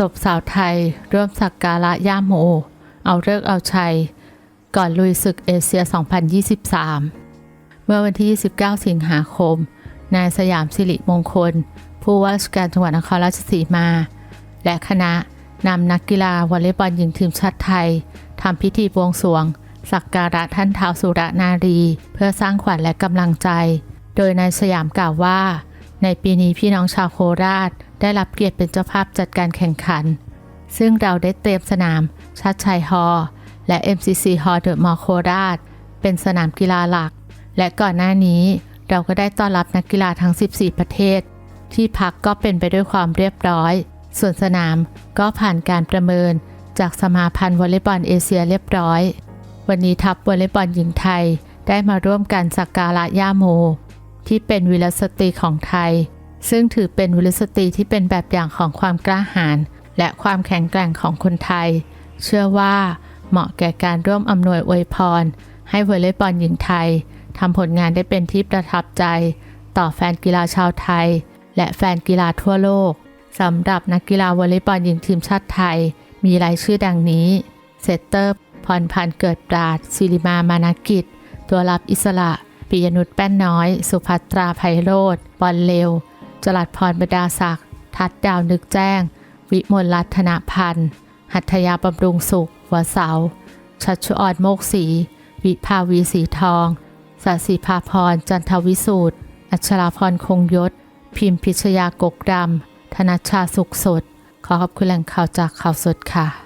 ตบสาวไทยร่วมสักการะย่าโม เอาเลิกเอาชัย ก่อนลุยศึกเอเชีย 2023 เมื่อวันที่ 29 สิงหาคม นายสยามสิริมงคล ผู้ว่าราชการจังหวัดนครราชสีมา และคณะนำนักกีฬาวอลเลย์บอลหญิงทีมชาติไทยทำพิธีบวงสรวง สักการะท่านท้าวสุรนารี เพื่อสร้างขวัญและกำลังใจ โดยนายสยามกล่าวว่า ในปีนี้พี่น้องชาวโคราช ได้รับเกียรติเป็นเจ้าภาพจัดการแข่งขัน ซึ่งเราได้เตรียมสนามชาติชัยฮอลล์และ MCC ฮอลล์เดอะมอลโคราช เป็นสนามกีฬาหลัก และก่อนหน้านี้เราก็ได้ต้อนรับนักกีฬาทั้ง 14 ประเทศ ที่พักก็เป็นไปด้วยความเรียบร้อย ส่วนสนามก็ผ่านการประเมินจากสมาพันธ์วอลเลย์บอลเอเชียเรียบร้อย วันนี้ทัพวอลเลย์บอลหญิงไทยได้มาร่วมกันสักการะย่าโม ที่เป็นวีรสตรีของไทย ซึ่งถือเป็นวีรสตรีที่เป็นแบบอย่างของความกล้าหาญและความแข็งแกร่งของคนไทย เชื่อว่าเหมาะแก่การร่วมอำนวยอวยพร ให้วอลเลย์บอลหญิงไทยทำผลงานได้เป็นที่ประทับใจ ต่อแฟนกีฬาชาวไทย และแฟนกีฬาทั่วโลกสำหรับนักกีฬาวอลเลย์บอลหญิงทีมชาติไทย มีรายชื่อดังนี้ เซตเตอร์พรพันธ์เกิดปราดศิริมามานากิจ ตัวรับอิสระปิยนุชแป้นน้อย สุภัตราไพโรธบอลเลว จรัดพรบดาศักดิ์ทัดดาวนึกแจ้ง วิมลรัตนพันธ์ หัตถยาบำรุงสุขหัวเสาชัชชุออนโมกศีวิภาวีสีทองสศิภาพรจันทวิสูตรอัชราพรคงยศ พิมพิชยากกดำธนชชาสุขสด ขอขอบคุณแหล่งข่าวจากข่าวสดค่ะ